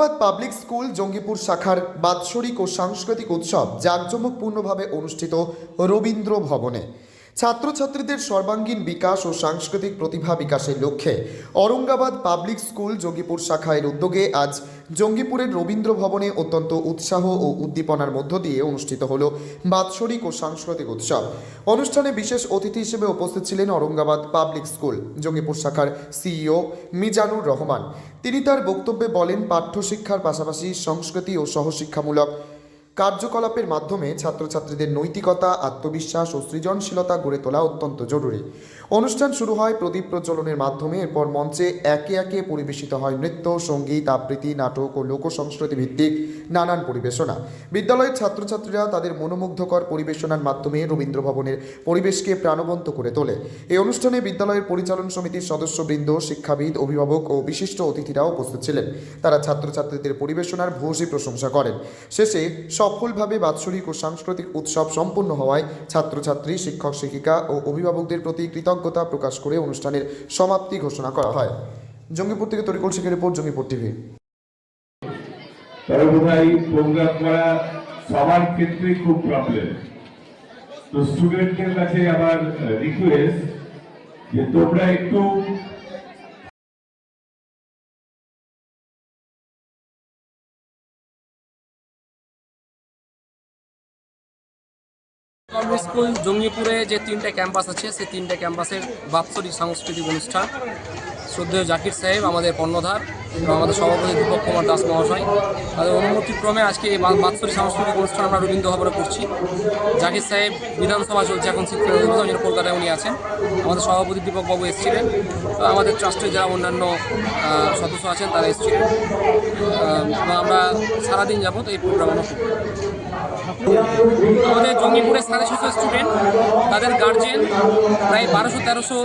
Aurangabad public school Jangipur শাখার বাৎসরিক ও সাংস্কৃতিক উৎসব জাঁকজমকপূর্ণভাবে অনুষ্ঠিত রবীন্দ্র ভবনে ছাত্রছাত্রীদের সর্বাঙ্গীন বিকাশ ও সাংস্কৃতিক প্রতিভা বিকাশের লক্ষ্যে ঔরঙ্গাবাদ পাবলিক স্কুল জঙ্গিপুর শাখায়ের উদ্যোগে আজ জঙ্গিপুরের রবীন্দ্র ভবনে অত্যন্ত উৎসাহ ও উদ্দীপনার মধ্য দিয়ে অনুষ্ঠিত হল বাৎসরিক ও সাংস্কৃতিক উৎসব। অনুষ্ঠানে বিশেষ অতিথি হিসেবে উপস্থিত ছিলেন ঔরঙ্গাবাদ পাবলিক স্কুল জঙ্গিপুর শাখার সিইও মিজানুর রহমান। তিনি তার বক্তব্যে বলেন, পাঠ্যশিক্ষার পাশাপাশি সংস্কৃতি ও সহশিক্ষামূলক কার্যকলাপের মাধ্যমে ছাত্রছাত্রীদের নৈতিকতা, আত্মবিশ্বাস ও সৃজনশীলতা গড়ে তোলা অত্যন্ত জরুরি। অনুষ্ঠান শুরু হয় প্রদীপ প্রজ্বলনের মাধ্যমে, এরপর মঞ্চে একে একে পরিবেশিত হয় নৃত্য, সংগীত, আবৃত্তি, নাটক ও লোকসংস্কৃতি ভিত্তিক নানান পরিবেশনা। বিদ্যালয়ের ছাত্রছাত্রীরা তাদের মনোমুগ্ধকর পরিবেশনার মাধ্যমে রবীন্দ্র ভবনের পরিবেশকে প্রাণবন্ত করে তোলে। এই অনুষ্ঠানে বিদ্যালয়ের পরিচালন সমিতির সদস্যবৃন্দ, শিক্ষাবিদ, অভিভাবক ও বিশিষ্ট অতিথিরাও উপস্থিত ছিলেন। তারা ছাত্রছাত্রীদের পরিবেশনার ভূয়সী প্রশংসা করেন। শেষে সফলভাবে বাৎসরিক ও সাংস্কৃতিক উৎসব সম্পন্ন হওয়ায় ছাত্রছাত্রী, শিক্ষক, শিক্ষিকা ও অভিভাবকদের প্রতি কৃতজ্ঞতা প্রকাশ করে অনুষ্ঠানের সমাপ্তি ঘোষণা করা হয়। জঙ্গিপুর থেকে তরিকুল শেখের রিপোর্ট, জঙ্গিপুর টিভি। সবার ক্ষেত্রেই খুব প্রবলেম তো স্টুডেন্টদের কাছে আমার রিকোয়েস্ট যে তোমরা একটু গভর্নমেন্ট স্কুল জঙ্গিপুরে যে তিনটে ক্যাম্পাস আছে সেই তিনটে ক্যাম্পাসের বাৎসরিক সাংস্কৃতিক অনুষ্ঠান। শ্রদ্ধেয় জাকির সাহেব, আমাদের কর্ণধার এবং আমাদের সভাপতি দীপক কুমার দাস মহাশয়। তাদের অনুমতিক্রমে আজকে এই বাৎসরিক সাংস্কৃতিক অনুষ্ঠান আমরা রবীন্দ্র ভবনে করছি। জাকির সাহেব বিধানসভা চলছে, এখন শিক্ষা কলকাতায় উনি আছেন। আমাদের সভাপতি দীপকবাবু এসেছিলেন। তো আমাদের ট্রাস্টের যারা অন্যান্য সদস্য আছেন তারা এসেছিলেন। আমরা সারাদিন যাবত এই প্রোগ্রাম আমাদের জঙ্গিপুরের সাড়ে ছশো স্টুডেন্ট, তাদের গার্জেন প্রায় বারোশো তেরোশো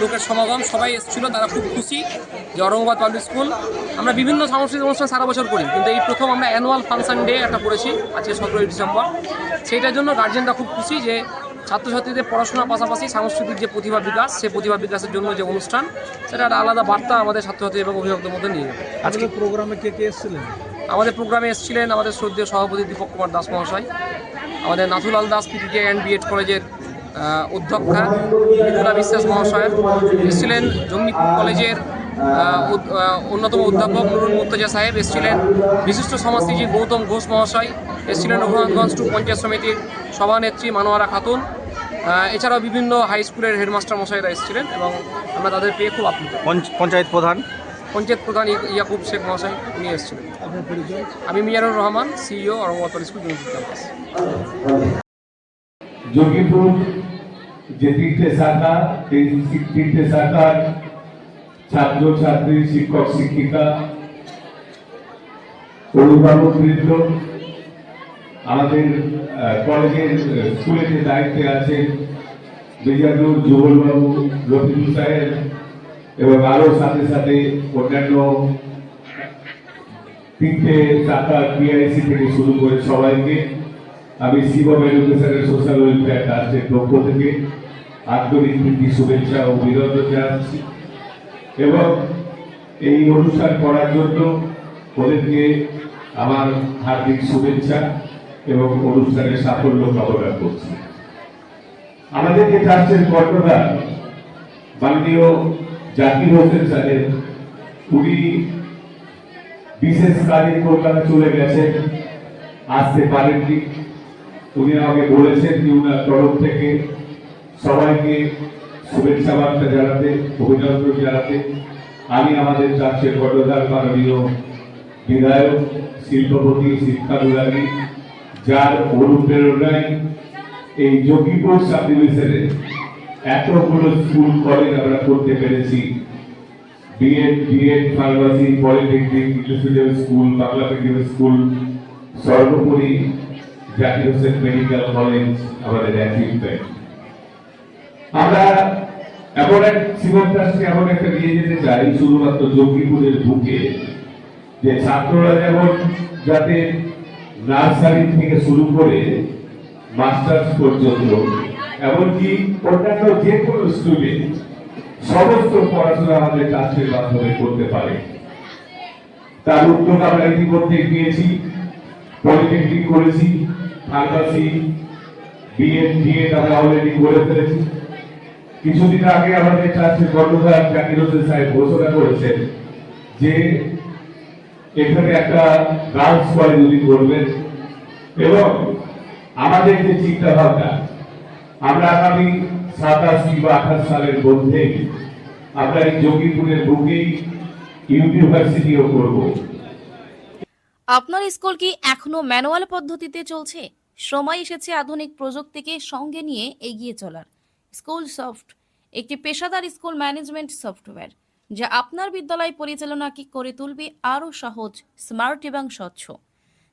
লোকের সমাগম সবাই এসেছিল, তারা খুব খুশি যে অরঙ্গাবাদ পাবলিক স্কুল আমরা বিভিন্ন সাংস্কৃতিক অনুষ্ঠান সারা বছর করি কিন্তু এই প্রথম আমরা অ্যানুয়াল ফাংশন ডে একটা করেছি আজকে সতেরোই ডিসেম্বর। সেইটার জন্য গার্জেনরা খুব খুশি যে ছাত্রছাত্রীদের পড়াশোনার পাশাপাশি সাংস্কৃতিক যে প্রতিভা বিকাশ সেই প্রতিভা বিকাশের জন্য যে অনুষ্ঠান সেটা একটা আলাদা বার্তা আমাদের ছাত্রছাত্রী এবং অভিভাবকদের মধ্যে নিয়ে যাবে। আজকে প্রোগ্রামে কে কে এসেছিলেন? আমাদের প্রোগ্রামে এসেছিলেন আমাদের শ্রদ্ধেয় সভাপতি দীপক কুমার দাস মহাশয় আমাদের Nathulal Das PTK and BEd কলেজের অধ্যক্ষা মৃদুলা বিশ্বাস মহাশয় এসেছিলেন জঙ্গিপুর কলেজের অন্যতম অধ্যাপক নুরুল মুর্তজা সাহেব এসেছিলেন বিশিষ্ট সমাজসেবী গৌতম ঘোষ মহাশয় এসেছিলেন রঘুনাথগঞ্জ টু পঞ্চায়েত সমিতির সভানেত্রী মানোয়ারা খাতুন। এছাড়াও বিভিন্ন হাই স্কুলের হেডমাস্টার মশাইরা এসেছিলেন এবং আমরা তাদের পেয়ে খুব আপ্লুত। পঞ্চায়েত প্রধান? পঞ্চায়েত প্রধান ইয়াকুব শেখ মহাশয় উনি এসেছিলেন। আমি Mianur Rahman CEO Aurangabad school campus. Jogipur যে তিনটে শাখা এই তিনটে শাখার ছাত্র ছাত্রী শিক্ষক শিক্ষিকা অভিভাবক বৃন্দ আমাদের কলেজের আহ, স্কুলে যে দায়িত্বে আছেন বিজানুর জুবলবাবু রফিকুল সাহেব এবং আরও সাথে সাথে অন্যান্য তিনটে শাখা পিআইসি থেকে শুরু করে সবাইকে আমি শিবম এডুকেশনের সোশ্যাল ওয়েলফেয়ার ট্রাস্টের পক্ষ থেকে আন্তরিক প্রীতি শুভেচ্ছা ও অভিনন্দন জানাচ্ছি। এবং এই অনুষ্ঠান করার জন্য ওদেরকে আমার হার্দিক শুভেচ্ছা এবং অনুষ্ঠানের সাফল্য কামনা করছি। আমাদের যে ট্রাস্টের কর্ণধার, মাননীয় জাকির হোসেন সাহেব উনি বিশেষ কাজে কলকাতা চলে গেছেন, আসতে পারেননি। উনি আমাকে বলেছেন যে উনার তরফ থেকে সবাইকে শুভেচ্ছা বার্তা জানাতে, অভিনন্দন জানাতে। আমি আমাদের চার্চের কর্ণধার মাননীয় বিধায়ক, শিল্পপতি শিক্ষানুরাগী যার অনুপ্রেরণায় এই যোগীপুর সাব ডিভিশনে এতগুলো স্কুল, কলেজ আমরা করতে পেরেছি। BEd BEd pharmacy polytechnic English school Bangla medium school সর্বোপরি জাকির হোসেন মেডিকেল কলেজ আমাদের অ্যাচিভমেন্ট আমরা এমন এক এমন একটা নিয়ে যেতে চাই, শুধুমাত্র জঙ্গিপুরের বুকে, যে ছাত্ররা যেমন যাতে নার্সারি থেকে শুরু করে মাস্টার্স পর্যন্ত, এমনকি অন্যান্য যে কোনো স্টুডেন্ট সমস্ত পড়াশোনা আমাদের ট্রাস্টের মাধ্যমে করতে পারে। তার উদ্যোগ আমরা ইতিমধ্যে নিয়েছি, পলিটেকনিক করেছি, pharmacy, B Ed, D Ed আমরা অলরেডি করে ফেলেছি। কিছুদিন আগে আমাদের ট্রাস্টের কর্ণধার জাকির হোসেন সাহেব ঘোষণা করেছেন যে এখানে একটা গার্লস কলেজ উনি করবেন। এবং আমাদের যে চিন্তা ভাবনা আমরা আগামী সাতাশ কিংবা আঠাশ সালের মধ্যেই আমরা এই যোগীপুরের বুকেই ইউনিভার্সিটিও করব। আপনার স্কুল কি এখনও ম্যানুয়াল পদ্ধতিতে চলছে? সময় এসেছে আধুনিক প্রযুক্তিকে সঙ্গে নিয়ে এগিয়ে চলার। স্কুল সফট, একটি পেশাদার স্কুল ম্যানেজমেন্ট সফটওয়্যার, যা আপনার বিদ্যালয় পরিচালনাকে করে তুলবে আরও সহজ, স্মার্ট এবং স্বচ্ছ।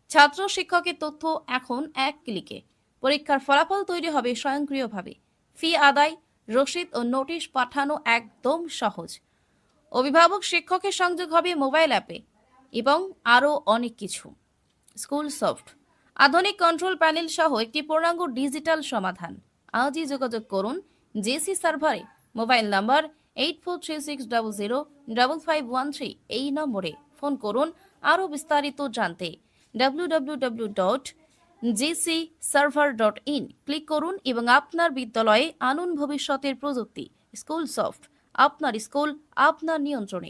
ছাত্র শিক্ষকের তথ্য এখন এক ক্লিকে। পরীক্ষার ফলাফল তৈরি হবে স্বয়ংক্রিয়ভাবে। ফি আদায়, রসিদ ও নোটিশ পাঠানো একদম সহজ। অভিভাবক শিক্ষকের সংযোগ হবে মোবাইল অ্যাপে এবং আরও অনেক কিছু। স্কুল সফট, আধুনিক কন্ট্রোল প্যানেল সহ একটি পূর্ণাঙ্গ ডিজিটাল সমাধান। আজই যোগাযোগ করুন জেসি সার্ভারে। Mobile number eight four three six double zero double five one three এই নম্বরে ফোন করুন। আরও বিস্তারিত জানতে W W W dot GC server dot in click করুন এবং আপনার বিদ্যালয়ে আনুন ভবিষ্যতের প্রযুক্তি। স্কুল সফট আপনার স্কুল, আপনার নিয়ন্ত্রণে।